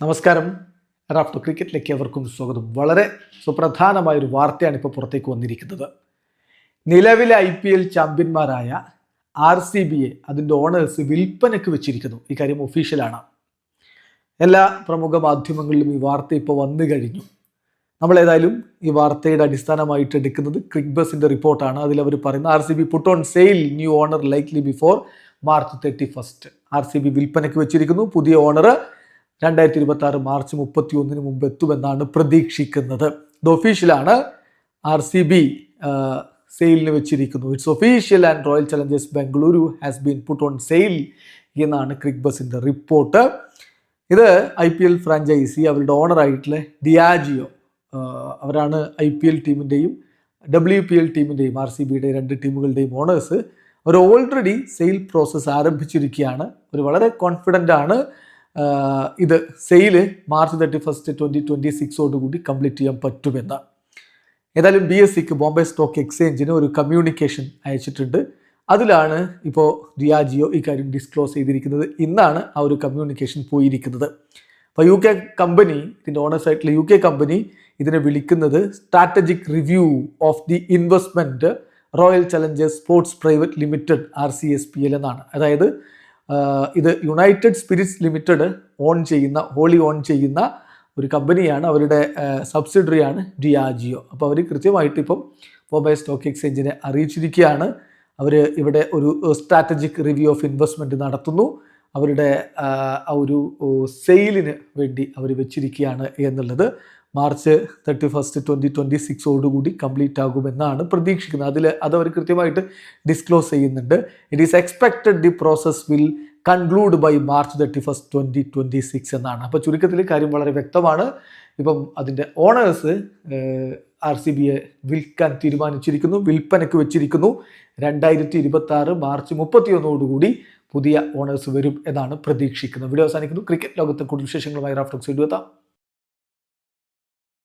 നമസ്കാരം. റാഫ്റ്റോ ക്രിക്കറ്റിലേക്ക് അവർക്കും സ്വാഗതം. വളരെ സുപ്രധാനമായ ഒരു വാർത്തയാണ് ഇപ്പോൾ പുറത്തേക്ക് വന്നിരിക്കുന്നത്. നിലവിലെ ഐ പി എൽ ചാമ്പ്യന്മാരായ ആർ സി ബിയെ അതിന്റെ ഓണേഴ്സ് വിൽപ്പനയ്ക്ക് വെച്ചിരിക്കുന്നു. ഈ കാര്യം ഒഫീഷ്യലാണ്. എല്ലാ പ്രമുഖ മാധ്യമങ്ങളിലും ഈ വാർത്ത ഇപ്പോൾ വന്നു കഴിഞ്ഞു. നമ്മൾ ഏതായാലും ഈ വാർത്തയുടെ അടിസ്ഥാനമായിട്ട് എടുക്കുന്നത് ക്രിക് ബസിന്റെ റിപ്പോർട്ടാണ്. അതിൽ അവർ പറയുന്നത് R C B put on sale new owner likely before March thirty first. R C B വിൽപ്പനയ്ക്ക് വെച്ചിരിക്കുന്നു. പുതിയ ഓണർ രണ്ടായിരത്തി ഇരുപത്തി ആറ് മാർച്ച് മുപ്പത്തി ഒന്നിന് മുമ്പ് എത്തുമെന്നാണ് പ്രതീക്ഷിക്കുന്നത്. ഇത് ഒഫീഷ്യലാണ് ആർ സി ബി സെയിലിന് വെച്ചിരിക്കുന്നു. It's official and Royal Challengers Bengaluru has been put on sale എന്നാണ് ക്രിക് ബസിന്റെ റിപ്പോർട്ട് ഇത് ഐ പി എൽ ഫ്രാഞ്ചൈസി അവരുടെ ഓണറായിട്ടുള്ള ഡിയാജിയോ അവരാണ് ഐ പി എൽ ടീമിന്റെയും ഡബ്ല്യു പി എൽ ടീമിന്റെയും ആർ സി ബിയുടെ രണ്ട് ടീമുകളുടെയും ഓണേഴ്സ് അവർ ഓൾറെഡി സെയിൽ പ്രോസസ്സ് ആരംഭിച്ചിരിക്കുകയാണ്. അവർ വളരെ കോൺഫിഡന്റ് ആണ്. ഇത് sale March thirty first twenty twenty സിക്സോടുകൂടി complete ചെയ്യാൻ പറ്റുമെന്ന്. ഏതായാലും ബി എസ് സിക്ക് ബോംബെ സ്റ്റോക്ക് എക്സ്ചേഞ്ചിന് ഒരു കമ്മ്യൂണിക്കേഷൻ അയച്ചിട്ടുണ്ട്. അതിലാണ് ഇപ്പോൾ ഡിയാജിയോ ഇക്കാര്യം കാര്യം ഡിസ്ക്ലോസ് ചെയ്തിരിക്കുന്നത്. ഇന്നാണ് ആ ഒരു കമ്മ്യൂണിക്കേഷൻ പോയിരിക്കുന്നത്. അപ്പോൾ യു കെ കമ്പനി ഇതിന്റെ ഓണേഴ്സായിട്ടുള്ള യു കെ കമ്പനി ഇതിനെ വിളിക്കുന്നത് strategic review of the investment Royal Challengers Sports Private Limited R C S P L എന്നാണ്. അതായത് ഇത് യുണൈറ്റഡ് സ്പിരിറ്റ്സ് ലിമിറ്റഡ് ഓൺ ചെയ്യുന്ന ഹോളി ഓൺ ചെയ്യുന്ന ഒരു കമ്പനിയാണ് അവരുടെ സബ്സിഡറിയാണ് ഡിയാജിയോ അപ്പോൾ അവർ കൃത്യമായിട്ട് ഇപ്പം ബോംബെ സ്റ്റോക്ക് എക്സ്ചേഞ്ചിനെ അറിയിച്ചിരിക്കുകയാണ്. അവർ ഇവിടെ ഒരു സ്ട്രാറ്റജിക് റിവ്യൂ ഓഫ് ഇൻവെസ്റ്റ്മെന്റ് നടത്തുന്നു. അവരുടെ ആ ഒരു സെയിലിന് വേണ്ടി അവർ വെച്ചിരിക്കുകയാണ് എന്നുള്ളത് March thirty first twenty twenty സിക്സോടുകൂടി complete ആകുമെന്നാണ് പ്രതീക്ഷിക്കുന്നത്. അതിൽ അത് അവർ കൃത്യമായിട്ട് ഡിസ്ക്ലോസ് ചെയ്യുന്നുണ്ട്. It is expected the process will conclude by March thirty first twenty twenty six എന്നാണ്. അപ്പോൾ ചുരുക്കത്തിൽ കാര്യം വളരെ വ്യക്തമാണ്. ഇപ്പം അതിന്റെ ഓണേഴ്സ് ആർ സി ബിയെ വിൽക്കാൻ തീരുമാനിച്ചിരിക്കുന്നു വിൽപ്പനയ്ക്ക് വെച്ചിരിക്കുന്നു. രണ്ടായിരത്തി ഇരുപത്തി ആറ് മാർച്ച് മുപ്പത്തി ഒന്നോടുകൂടി പുതിയ ഓണേഴ്സ് വരും എന്നാണ് പ്രതീക്ഷിക്കുന്നത്. വീഡിയോ അവസാനിക്കുന്നു. ക്രിക്കറ്റ് ലോകത്തെ കൂടുതൽ വിശേഷങ്ങളുമായി റാഫ്റ്റോക്സ് എഴുതാം